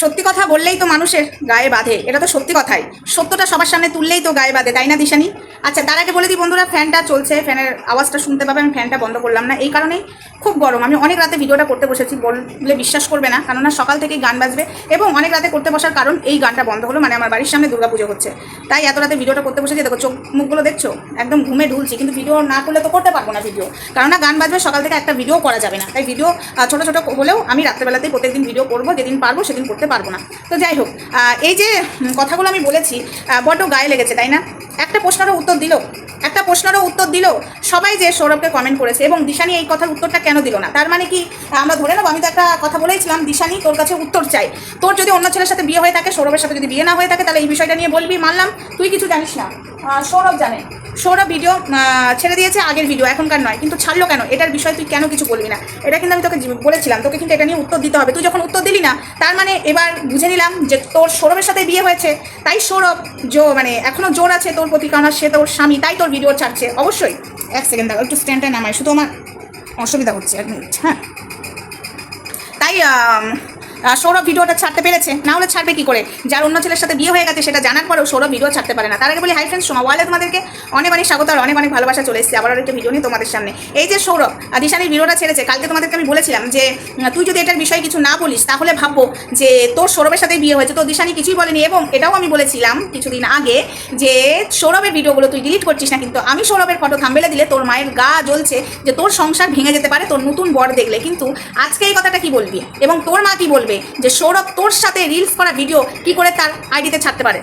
সত্যি কথা বললেই তো মানুষের গায়ে বাঁধে, এটা তো সত্যি কথাই। সত্যটা সবার সামনে তুললেই তো গায়ে বাঁধে, তাই না দিশানি? আচ্ছা তার আগে বলে দিই বন্ধুরা, ফ্যানটা চলছে, ফ্যানের আওয়াজটা শুনতে পাবে, আমি ফ্যানটা বন্ধ করলাম না। এই কারণেই খুব গরম। আমি অনেক রাতে ভিডিওটা করতে বসেছি, বললে বিশ্বাস করবে না, কেননা সকাল থেকেই গান বাজবে এবং অনেক রাতে করতে বসার কারণ এই গানটা বন্ধ হলো মানে আমার বাড়ির সামনে দুর্গাপুজো হচ্ছে। তাই এত রাতে ভিডিওটা করতে বসেছি, দেখো চোখ মুখগুলো দেখছ? একদম ঘুমে ঢুলছি, কিন্তু ভিডিও না করলে তো করতে পারব না ভিডিও। কেননা গান বাজবে, সকাল থেকে একটা ভিডিও করা যাবে না। তাই ভিডিও ছোট ছোট হলেও আমি রাত্রেবেলাতেই প্রত্যেকদিন ভিডিও করব, যেদিন পারব সেদিন করতে পারব না। তো যাই হোক এই যে কথাগুলো আমি বলেছি বড্ড গায়ে লেগেছে, তাই না? একটা প্রশ্নেরও উত্তর দিল, একটা প্রশ্নেরও উত্তর দিল, সবাই যে সৌরভকে কমেন্ট করেছে এবং দিশানি এই কথার উত্তরটা কেন দিল না? তার মানে কি, আমরা ধরে নেব, আমি তো একটা কথা বলেছিলাম দিশানি তোর কাছে উত্তর চাই। তোর যদি অন্য ছেলের সাথে বিয়ে হয়ে থাকে, সৌরভের সাথে যদি বিয়ে না হয়ে থাকে, তাহলে এই বিষয়টা নিয়ে বলবি, মানলাম। তুই কিছু জানিস না। সৌরভ জানে। সৌরভ ভিডিও ছেড়ে দিয়েছে আগের ভিডিও এখনকার নয়। কিন্তু ছাড়লো কেন? এটার বিষয়ে তুই কেন কিছু বলবি না? এটা কিন্তু আমি তোকে বলেছিলাম। তোকে কিন্তু এটা নিয়ে উত্তর দিতে হবে। তুই যখন উত্তর দিলি না, তার মানে এবার বুঝে নিলাম যে তোর সৌরভের সাথে বিয়ে হয়েছে। তাই সৌরভ জো মানে এখনও জোর আছে তোর প্রতি, কারণ সে তোর স্বামী, তাই তোর ভিডিও ছাড়ছে। অবশ্যই। এক সেকেন্ড দাও, একটু স্ট্যান্ডটা নামায় শুধু আমার অসুবিধা হচ্ছে। এক মিনিট হ্যাঁ। তাই সৌরভ ভিডিওটা ছাড়তে পেরেছে? না হলে ছাড়বে কি করে? যার অন্য ছেলের সাথে বিয়ে হয়ে গেছে, সেটা জানার পরেও সৌরভ ভিডিও ছাড়তে পারে না। তার আগে বলি, হাই ফ্রেন্ডস সোমা ওয়ালে তোমাদেরকে অনেক অনেক স্বাগত আর অনেক অনেক ভালোবাসা চলে এসেছে। আবার একটা ভিডিও নিয়ে তোমাদের সামনে। এই যে সৌরভ দিশানির ভিডিওটা ছেড়েছে, কালকে তোমাদেরকে আমি বলেছিলাম যে তুই যদি এটার বিষয়ে কিছু না বলিস, তাহলে ভাববো যে, তোর সৌরভের সাথে বিয়ে হয়েছে। তো দিশানি কিছুই বলেনি এবং এটাও আমি বলেছিলাম কিছুদিন আগে যে, সৌরভের ভিডিওগুলো তুই ডিলিট করছিস না, কিন্তু আমি সৌরভের ফটো থাম্বেলে দিলে তোর মায়ের গা জ্বলছে যে, তোর সংসার ভেঙে যেতে পারে, তোর নতুন বর দেখলে। কিন্তু আজকে এই কথাটা কি বলবি? এবং তোর মা কি বলবে? যে সৌরভ তোর সাথে রিলস করা ভিডিও কি করে তার আইডিতে ছাড়তে পারে?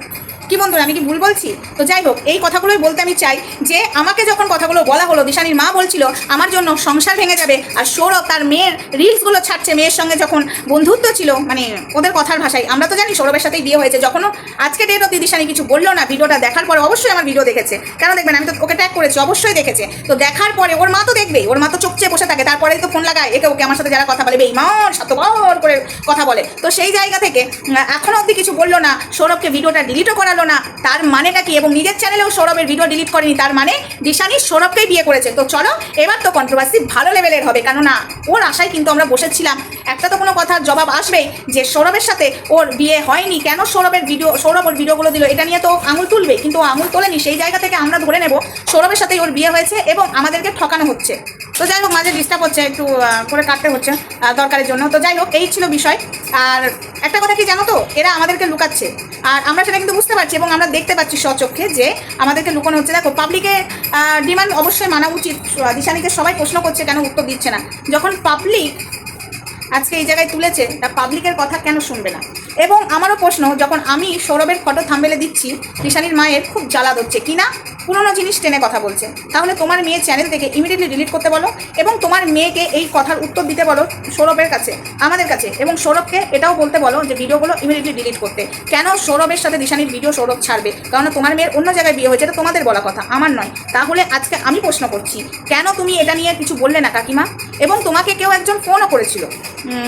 কি বন্ধুরা আমি কি ভুল বলছি? তো যাই হোক এই কথাগুলোই বলতে আমি চাই যে আমাকে যখন কথাগুলো বলা হলো দিশানির মা বলছিল আমার জন্য সংসার ভেঙে যাবে। আর সৌরভ তার মেয়ের রিলসগুলো ছাড়ছে মেয়ের সঙ্গে যখন বন্ধুত্ব ছিল মানে ওদের কথার ভাষায়। আমরা তো জানি সৌরভের সাথেই বিয়ে হয়েছে। যখনও আজকে ডেট অব্দি দিশানি কিছু বলল না ভিডিওটা দেখার পরে অবশ্যই আমার ভিডিও দেখেছে। কেন দেখবেন আমি তো ওকে ট্যাগ করেছি অবশ্যই দেখেছে। তো দেখার পরে ওর মা তো দেখবেই ওর মা তো চোখ চেয়ে বসে থাকে। তারপরেই তো ফোন লাগায় একে ওকে আমার সাথে যারা কথা বলে বেইমান সাতবার করে কথা বলে। তো সেই জায়গা থেকে উম, এখনও অবধি কিছু বলল না সৌরভকে ভিডিওটা ডিলিটও করালো না। তার মানেটা কি? এবং নিজের চ্যানেলেও সৌরভের ভিডিও ডিলিট করেনি, তার মানে দিশানি সৌরভকেই বিয়ে করেছে। তো চলো, এবার তো কন্ট্রোভার্সি ভালো লেভেলের হবে। কেননা, ওর আশায় কিন্তু আমরা বসেছিলাম। একটা তো কোনো কথার জবাব আসবেই যে সৌরভের সাথে ওর বিয়ে হয়নি। কেন সৌরভের ভিডিও সৌরভ ওর ভিডিওগুলো দিল? এটা নিয়ে তো আঙুল তুলবে, কিন্তু আঙুল তোলেনি। সেই জায়গা থেকে আমরা ধরে নেব, সৌরভের সাথেই ওর বিয়ে হয়েছে এবং আমাদেরকে ঠকানো হচ্ছে। তো যাই হোক, মাঝে ডিস্টার্ব হচ্ছে, একটু করে কাটতে হচ্ছে দরকারের জন্য। তো যাই হোক, এই ছিল বিষয়। আর একটা কথা কি জানো তো? এরা আমাদেরকে লুকাচ্ছে। আর আমরা সেটা কিন্তু বুঝতে পারছি এবং আমরা দেখতে পাচ্ছি স্বচক্ষে যে আমাদেরকে লুকানো হচ্ছে। দেখো পাবলিকের ডিমান্ড অবশ্যই মানা উচিত। দিশানিকে সবাই প্রশ্ন করছে কেন উত্তর দিচ্ছে না। যখন পাবলিক আজকে এই জায়গায় তুলেছে, তা পাবলিকের কথা কেন শুনবে না? এবং আমারও প্রশ্ন, যখন আমি সৌরভের ফটো থাম্বেলে দিচ্ছি ঋষানির মায়ের খুব জ্বালা হচ্ছে কি না? পুরোনো জিনিস টেনে কথা বলছে। তাহলে তোমার মেয়ে চ্যানেল থেকে ইমিডিয়েটলি ডিলিট করতে বলো এবং তোমার মেয়েকে এই কথার উত্তর দিতে বলো সৌরভের কাছে, আমাদের কাছে। এবং সৌরভকে এটাও বলতে বলো যে ভিডিওগুলো ইমিডিয়েটলি ডিলিট করতে। কেন সৌরভের সাথে দিশানির ভিডিও সৌরভ ছাড়বে? কারণ তোমার মেয়ের অন্য জায়গায় বিয়ে হয়েছে, এটা তোমাদের বলা কথা, আমার নয়। তাহলে আজকে আমি প্রশ্ন করছি, কেন তুমি এটা নিয়ে কিছু বললে না কাকিমা? এবং তোমাকে কেউ একজন ফোনও করেছিল।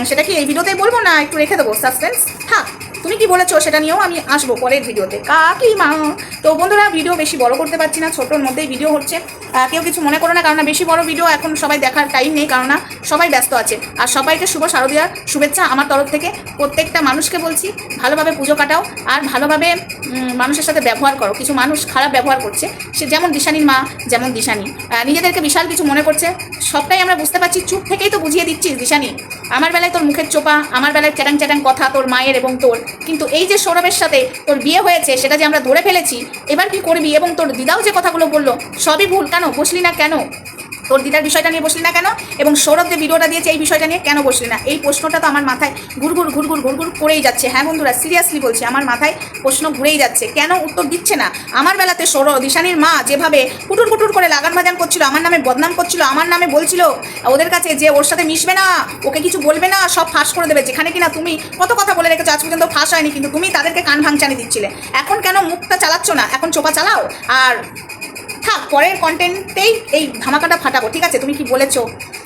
সেটা কি এই ভিডিওতেই বলব না একটু রেখে দেবো? সাসপেন্স থাক তুমি কি বলেছ সেটা নিয়েও আমি আসব পরের ভিডিওতে। কাকিমা, তো বন্ধুরা ভিডিও বেশি বড় করতে পারছি না, ছোটোর মধ্যেই ভিডিও হচ্ছে। কেউ কিছু মনে করো না কারণ বেশি বড় ভিডিও এখন সবাই দেখার টাইম নেই কারণ সবাই ব্যস্ত আছে। আর সবাইকে শুভ শারদীয়ার শুভেচ্ছা আমার তরফ থেকে। প্রত্যেকটা মানুষকে বলছি, ভালোভাবে পুজো কাটাও, আর ভালোভাবে মানুষের সাথে ব্যবহার করো। কিছু মানুষ খারাপ ব্যবহার করছে, সে যেমন দিশানির মা, যেমন দিশানি। নিজেদেরকে বিশাল কিছু মনে করছে, সবটাই আমরা বুঝতে পারছি, চুপ থেকেই তো বুঝিয়ে দিচ্ছিস দিশানি। আমার বেলায় তোর মুখের চোপা, আমার বেলায় চ্যাটাং চ্যাটাং কথা তোর মায়ের এবং তোর। কিন্তু এই যে সৌরভের সাথে তোর বিয়ে হয়েছে, সেটা যে আমরা ধরে ফেলেছি, এবার কি করবি? এবং তোর দিদাও যে কথাগুলো বলল, সবই ভুল। কেন? বসলি না কেন? তোর দিদার বিষয়টা নিয়ে বসলি না কেন? এবং সৌরভ যে ভিডিওটা দিয়েছে এই বিষয়টা নিয়ে কেন বসলি না? এই প্রশ্নটা তো আমার মাথায় ঘুরঘুর ঘুরঘুর ঘুরঘুর করেই যাচ্ছে। হ্যাঁ বন্ধুরা সিরিয়াসলি বলছি, আমার মাথায় প্রশ্ন ঘুরেই যাচ্ছে। কেন উত্তর দিচ্ছে না? আমার বেলাতে সৌরভ দিশানির মা যেভাবে কুটুর কুটুর করে লাগান ভাজান করছিল, আমার নামে বদনাম করছিল, আমার নামে বলছিল, ওদের কাছে যে ওর সাথে মিশবে না, ওকে কিছু বলবে না, সব ফাঁস করে দেবে। যেখানে কিনা তুমি কত কথা বলে রেখেছো, আজ পর্যন্ত ফাঁস হয়নি, কিন্তু তুমি তাদেরকে কান ভাঙচানি দিচ্ছিলে। এখন কেন মুখটা চালাচ্ছ না? এখন চোপা চালাও। আর থাক, পরের কন্টেন্টেই এই ধামাকাটা ফাটাবো, ঠিক আছে? তুমি কি বলেছ?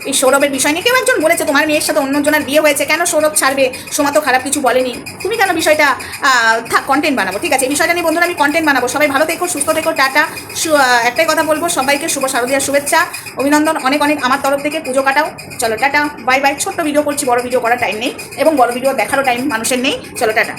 এই সৌরভের বিষয় নিয়ে কেউ একজন বলেছে, তোমার মেয়ের সাথে অন্যজনের বিয়ে হয়েছে, কেন সৌরভ ছাড়বে? সোমা তো খারাপ কিছু বলেনি। তুমি কেন বিষয়টা থাক কন্টেন্ট বানাবো, ঠিক আছে? এই বিষয়টা নিয়ে বন্ধুরা আমি কন্টেন্ট বানাবো। সবাই ভালো থেকো, সুস্থ থেকো, টাটা। একটাই কথা বলব, সবাইকে শুভ শারদীয়ার শুভেচ্ছা, অভিনন্দন, অনেক অনেক আমার তরফ থেকে, পুজো কাটাও। চলো, টাটা, বাই বাই। ছোট্ট ভিডিও করছি, বড় ভিডিও করার টাইম নেই, এবং বড় ভিডিও দেখারও টাইম মানুষের নেই। চলো, টাটা।